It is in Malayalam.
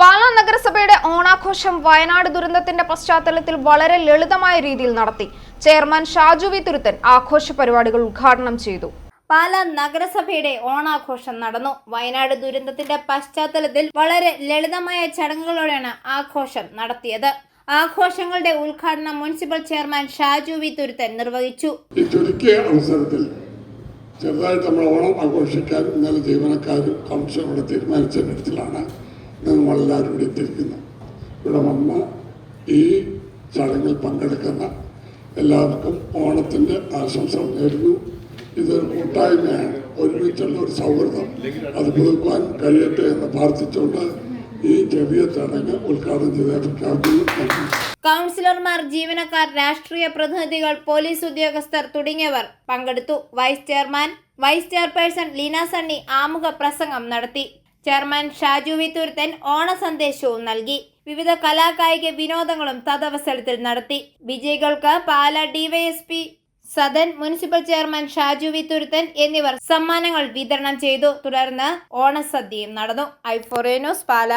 പാലാ നഗരസഭയുടെ ഓണാഘോഷം വയനാട് ദുരന്തത്തിന്റെ പശ്ചാത്തലത്തിൽ വളരെ ലളിതമായ രീതിയിൽ നടത്തി. ചെയർമാൻ ഷാജു വി തുരുത്തൻ ആഘോഷ പരിപാടികൾ ഉദ്ഘാടനം ചെയ്തു. പാലാ നഗരസഭയുടെ ഓണാഘോഷം നടന്നു. വയനാട് ദുരന്തത്തിന്റെ പശ്ചാത്തലത്തിൽ വളരെ ലളിതമായ ചടങ്ങുകളോടെയാണ് ആഘോഷം നടത്തിയത്. ആഘോഷങ്ങളുടെ ഉദ്ഘാടനം municipal chairman Shaju V Thuruthan നിർവഹിച്ചു. ഈ ചുരുക്കിയ അവസരത്തിൽ ചെറുതായിട്ട് നമ്മൾ ഓണം ആഘോഷിക്കാൻ ഇന്നലെ ജീവനക്കാരും കൗൺസിലറോട് തീരുമാനിച്ച തരത്തിലാണ് നമ്മളെല്ലാവരും ഇവിടെ എത്തിയിരിക്കുന്നു. ഇവിടെ വന്ന് ഈ ചടങ്ങിൽ പങ്കെടുക്കുന്ന എല്ലാവർക്കും ഓണത്തിന്റെ ആശംസകൾ നേരുന്നു. ഇതൊരു കൂട്ടായ്മയാണ്. ഒരുമിച്ചുള്ള ഒരു സൗഹൃദം അത് പുതുക്കുവാൻ കഴിയട്ടെ എന്ന് പ്രാർത്ഥിച്ചുകൊണ്ട് ഈ ചെറിയ ചടങ്ങ് ഉദ്ഘാടനം ചെയ്ത് പ്രഖ്യാപിക്കുന്നു കൗൺസിലർമാർ ജീവനക്കാർ രാഷ്ട്രീയ പ്രതിനിധികൾ പോലീസ് ഉദ്യോഗസ്ഥർ തുടങ്ങിയവർ പങ്കെടുത്തു. Vice chairman vice chairperson Leena Sunny ആമുഖ പ്രസംഗം നടത്തി. ചെയർമാൻ ഷാജു വി തുരുത്തൻ ഓണ സന്ദേശവും നൽകി. വിവിധ കലാകായിക വിനോദങ്ങളും തദവസരത്തിൽ നടത്തി. വിജയികൾക്ക് Pala DYSP Sadan municipal chairman Shaju V Thuruthan എന്നിവർ സമ്മാനങ്ങൾ വിതരണം ചെയ്തു. തുടർന്ന് ഓണസദ്യയും നടന്നു. ഐഫോറിയ ന്യൂസ് പാല.